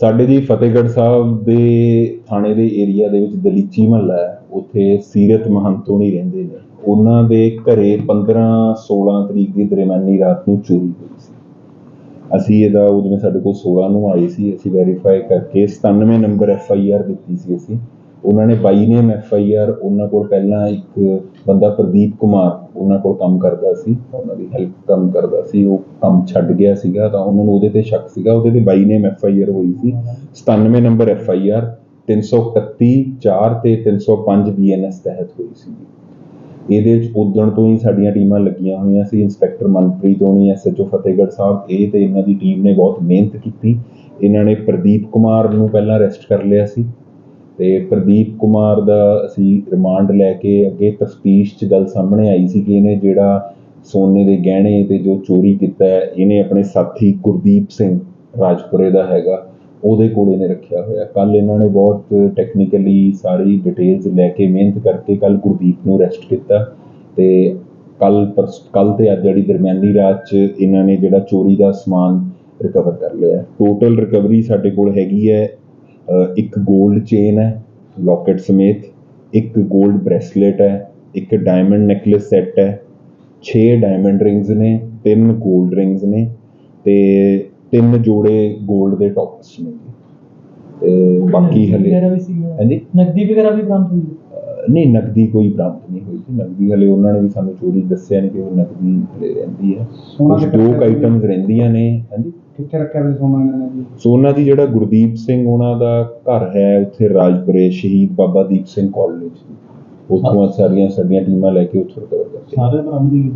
ਸਾਡੇ ਜੀ ਫਤਿਹਗੜ੍ਹ ਸਾਹਿਬ ਦੇ ਥਾਣੇ ਦੇ ਏਰੀਆ ਦੇ ਵਿੱਚ ਦਲੀਚੀ ਮਹੱਲਾ ਹੈ, ਉੱਥੇ ਸੀਰਤ ਮਹੰਤ ਰਹਿੰਦੇ ਨੇ। ਉਹਨਾਂ ਦੇ ਘਰੇ 15 16 ਤਰੀਕ ਦੀ ਦਰਮਿਆਨੀ ਰਾਤ ਨੂੰ ਚੋਰੀ ਹੋਈ ਸੀ। ਅਸੀਂ ਇਹਦਾ ਉਦੋਂ ਸਾਡੇ ਕੋਲ 16 ਨੂੰ ਆਈ ਸੀ, ਅਸੀਂ ਵੈਰੀਫਾਈ ਕਰਕੇ 97 ਨੰਬਰ ਐਫ ਆਈ ਆਰ ਦਿੱਤੀ ਸੀ ਅਸੀਂ। ਉਹਨਾਂ ਨੇ 22 ਨੇਮ ਐਫ ਆਈ ਆਰ, ਉਹਨਾਂ ਕੋਲ ਪਹਿਲਾਂ ਇੱਕ ਬੰਦਾ ਪ੍ਰਦੀਪ ਕੁਮਾਰ ਉਹਨਾਂ ਕੋਲ ਕੰਮ ਕਰਦਾ ਸੀ, ਉਹਨਾਂ ਦੀ ਹੈਲਪ ਕੰਮ ਕਰਦਾ ਸੀ, ਉਹ ਕੰਮ ਛੱਡ ਗਿਆ ਸੀਗਾ ਤਾਂ ਉਹਨਾਂ ਨੂੰ ਉਹਦੇ ਤੇ ਸ਼ੱਕ ਸੀਗਾ, ਉਹਦੇ ਤੇ 22 ਨੇਮ ਐਫ ਆਈ ਆਰ ਹੋਈ ਸੀ 97 ਨੰਬਰ ਐਫ ਆਈ ਆਰ 331 4 ਤੇ 305 ਬੀ ਐਨ ਐਸ ਤਹਿਤ ਹੋਈ ਸੀ। ਇਹਦੇ ਵਿੱਚ ਉਦਣ ਤੋਂ ਹੀ ਸਾਡੀਆਂ ਟੀਮਾਂ ਲੱਗੀਆਂ ਹੋਈਆਂ ਸੀ, ਇੰਸਪੈਕਟਰ ਮਨਪ੍ਰੀਤ ਹੋਣੀ, S H O Fatehgarh Sahib, ਇਹ ਤੇ ਇਹਨਾਂ ਦੀ ਟੀਮ ਨੇ ਬਹੁਤ ਮਿਹਨਤ ਕੀਤੀ। ਇਹਨਾਂ ਨੇ ਪ੍ਰਦੀਪ ਕੁਮਾਰ ਨੂੰ ਪਹਿਲਾਂ ਅਰੈਸਟ ਕਰ ਲਿਆ ਸੀ ਤੇ ਪ੍ਰਦੀਪ ਕੁਮਾਰ ਦਾ ਅਸੀਂ ਰਿਮਾਂਡ ਲੈ ਕੇ ਅੱਗੇ ਤਫਤੀਸ਼ 'ਚ ਗੱਲ ਸਾਹਮਣੇ ਆਈ ਸੀ ਕਿ ਇਹਨੇ ਜਿਹੜਾ ਸੋਨੇ ਦੇ ਗਹਿਣੇ ਤੇ ਜੋ ਚੋਰੀ ਕੀਤਾ ਇਹਨੇ ਆਪਣੇ ਸਾਥੀ ਗੁਰਦੀਪ ਸਿੰਘ ਰਾਜਪੁਰੇ ਦਾ ਹੈਗਾ, ਉਹਦੇ ਕੋਲ ਇਹਨੇ ਰੱਖਿਆ ਹੋਇਆ। ਕੱਲ ਇਹਨਾਂ ਨੇ ਬਹੁਤ ਟੈਕਨੀਕਲੀ ਸਾਰੀ ਡਿਟੇਲਸ ਲੈ ਕੇ ਮਿਹਨਤ ਕਰਕੇ ਕੱਲ ਗੁਰਦੀਪ ਨੂੰ ਅਰੈਸਟ ਕੀਤਾ ਤੇ ਕੱਲ ਕੱਲ ਤੇ ਅੱਜ ਜਿਹੜੀ ਦਰਮਿਆਨੀ ਰਾਤ 'ਚ ਇਹਨਾਂ ਨੇ ਜਿਹੜਾ ਚੋਰੀ ਦਾ ਸਮਾਨ ਰਿਕਵਰ ਕਰ ਲਿਆ। ਟੋਟਲ ਰਿਕਵਰੀ ਸਾਡੇ ਕੋਲ ਹੈਗੀ ਹੈ ਇੱਕ 골ਡ ਚੇਨ ਹੈ ਲੋਕਟ ਸਮੇਤ ਇੱਕ 골ਡ ਬ੍ਰੇਸਲੇਟ ਹੈ ਇੱਕ ਡਾਇਮੰਡ ਨੈਕਲੇਸ ਸੈੱਟ ਹੈ 6 ਡਾਇਮੰਡ ਰਿੰਗਸ ਨੇ 3 골ਡ ਰਿੰਗਸ ਨੇ ਤੇ 3 ਜੋੜੇ 골ਡ ਦੇ ਟੌਪਸ ਨੇ ਤੇ ਬਾਕੀ ਹਲੇ ਹਾਂਜੀ? ਨਕਦੀ ਵਗੈਰਾ ਵੀ ਬਰਾਮਦ ਹੋਈ ਨਹੀਂ ਨਕਦੀ ਕੋਈ ਬਰਾਮਦ ਨਹੀਂ ਹੋਈ ਸੀ। ਨਕਦੀ ਹਲੇ ਉਹਨਾਂ ਨੇ ਵੀ ਸਾਨੂੰ ਚੋਰੀ ਦੱਸਿਆ ਨਹੀਂ ਕਿ ਉਹ ਨਕਦੀ ਹਲੇ ਰਹਿੰਦੀ ਹੈ। ਕੁਝ ਦੋ? ਆਈਟਮਸ ਰਹਿੰਦੀਆਂ ਨੇ ਹਾਂਜੀ? ਕਿੱਥੇ ਰੱਖਿਆ ਸੀ ਸੋਨਾ ਇਹਨਾਂ ਨੇ ਜੀ? ਸੋਨਾ ਦੀ ਜਿਹੜਾ ਗੁਰਦੀਪ ਸਿੰਘ ਉਹਨਾਂ ਦਾ ਘਰ ਹੈ ਉੱਥੇ ਰਾਜਪੁਰੇ ਸ਼ਹੀਦ ਬਾਬਾ ਦੀਪ ਸਿੰਘ ਕਾਲਜ। ਉੱਥੋਂ ਸਾਰੀਆਂ ਸਾਡੀਆਂ ਟੀਮਾਂ ਲੈ ਕੇ ਉੱਥੋਂ ਰਿਕਵਰ ਕਰਦੇ ਸਾਰੇ ਬਰਾਮਦ ਹੋਈ